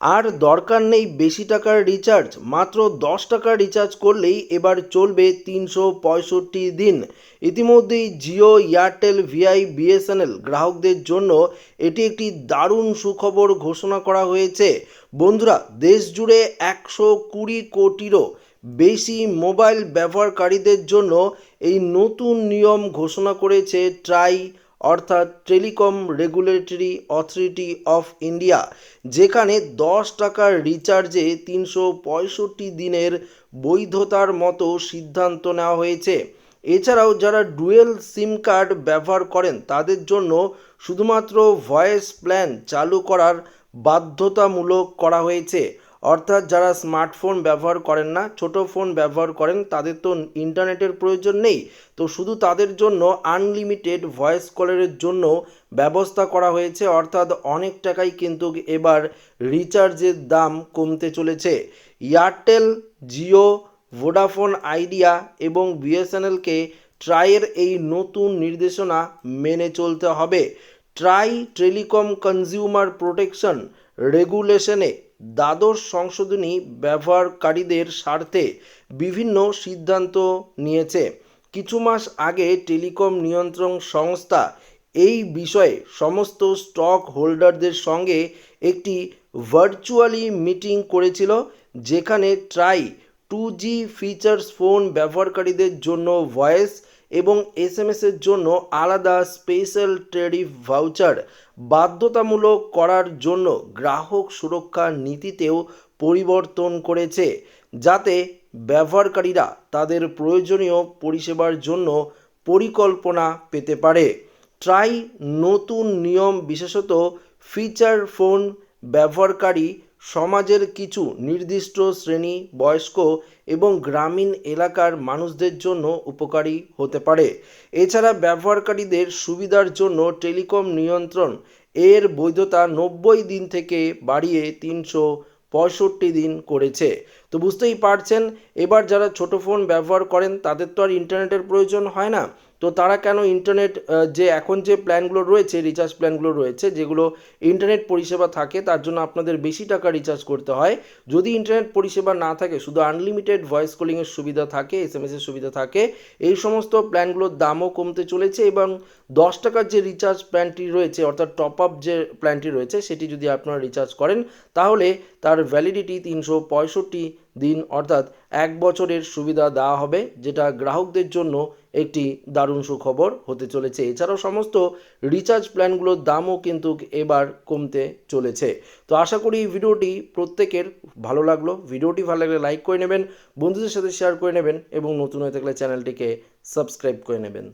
আর দরকার নেই বেশি টাকার রিচার্জ মাত্র দশ টাকার রিচার্জ করলেই এবার চলবে তিনশো পঁয়ষট্টি দিন। ইতিমধ্যেই জিও, এয়ারটেল, ভিআই, বিএসএনএল গ্রাহকদের জন্য এটি একটি দারুণ সুখবর ঘোষণা করা হয়েছে। বন্ধুরা, দেশ জুড়ে একশো কুড়ি কোটিরও বেশি মোবাইল ব্যবহারকারীদের জন্য এই নতুন নিয়ম ঘোষণা করেছে ট্রাই অর্থাৎ telecom regulatory authority of India, যেখানে দশ টাকার রিচার্জে তিনশো পঁয়ষট্টি দিনের বৈধতার মতো সিদ্ধান্ত নেওয়া হয়েছে। এছাড়াও যারা ডুয়েল সিম কার্ড ব্যবহার করেন, তাদের জন্য শুধুমাত্র ভয়েস প্ল্যান চালু করার বাধ্যতামূলক করা হয়েছে। অর্থাৎ যারা স্মার্টফোন ব্যবহার করেন না, ছোট ফোন ব্যবহার করেন, তাদের তো ইন্টারনেটের প্রয়োজন নেই। তো শুধু তাদের জন্য আনলিমিটেড ভয়েস কলের জন্য ব্যবস্থা করা হয়েছে। অর্থাৎ অনেক টাকাই কিন্তু এবার রিচার্জের দাম কমতে চলেছে। এয়ারটেল জিও ভোডাফোন আইডিয়া এবং বিএসএনএলকে ট্রাইয়ের এই নতুন নির্দেশনা মেনে চলতে হবে। ট্রাই টেলিকম কনজিউমার প্রোটেকশন রেগুলেশনে দ্বাদশ সংশোধনী ব্যবহারকারীদের স্বার্থে বিভিন্ন সিদ্ধান্ত নিয়েছে। কিছু মাস আগে টেলিকম নিয়ন্ত্রণ সংস্থা এই বিষয়ে সমস্ত স্টক হোল্ডারদের সঙ্গে একটি ভার্চুয়ালি মিটিং করেছিল, যেখানে TRAI two G features phone ব্যবহারকারীদের জন্য ভয়েস এবং এস এম এসের জন্য আলাদা স্পেশাল টেরিফ ভাউচার বাধ্যতামূলক করার জন্য গ্রাহক সুরক্ষা নীতিতেও পরিবর্তন করেছে, যাতে ব্যবহারকারীরা তাদের প্রয়োজনীয় পরিষেবার জন্য পরিকল্পনা পেতে পারে। ট্রাই নতুন নিয়ম বিশেষত ফিচার ফোন ব্যবহারকারী সমাজের কিছু নির্দিষ্ট শ্রেণি, বয়স্ক এবং গ্রামীণ এলাকার মানুষদের জন্য উপকারী হতে পারে। এছাড়া ব্যবহারকারীদের সুবিধার জন্য টেলিকম নিয়ন্ত্রণ এর বৈধতা নব্বই দিন থেকে বাড়িয়ে তিনশো পঁয়ষট্টি দিন করেছে। তো বুঝতেই পারছেন, এবার যারা ছোট ফোন ব্যবহার করেন তাদের তো আর ইন্টারনেটের প্রয়োজন হয় না। তো তারা কেন ইন্টারনেট যে এখন যে প্ল্যানগুলো রয়েছে রিচার্জ প্ল্যানগুলো রয়েছে, যেগুলো ইন্টারনেট পরিষেবা থাকে, তার জন্য আপনাদের বেশি টাকা রিচার্জ করতে হয়। যদি ইন্টারনেট পরিষেবা না থাকে, শুধু আনলিমিটেড ভয়েস কলিংয়ের সুবিধা থাকে এস এম এসের সুবিধা থাকে, এই সমস্ত প্ল্যানগুলোর দামও কমতে চলেছে এবং দশ টাকার যে রিচার্জ প্ল্যানটি রয়েছে, অর্থাৎ টপ আপ যে প্ল্যানটি রয়েছে, সেটি যদি আপনারা রিচার্জ করেন, তাহলে তার ভ্যালিডিটি তিনশো পঁয়ষট্টি দিন, অর্থাৎ এক বছরের সুবিধা দেওয়া হবে, যেটা গ্রাহকদের জন্য একটি দারুণ সুখবর হতে চলেছে। এছাড়াও সমস্ত রিচার্জ প্ল্যানগুলোর দামও কিন্তু এবার কমতে চলেছে। তো আশা করি ভিডিওটি প্রত্যেকের ভালো লাগল। ভিডিওটি ভালো লাগলে লাইক করে নেবেন, বন্ধুদের সাথে শেয়ার করে নেবেন, এবং নতুন হয়ে থাকলে চ্যানেলটিকে সাবস্ক্রাইব করে নেবেন।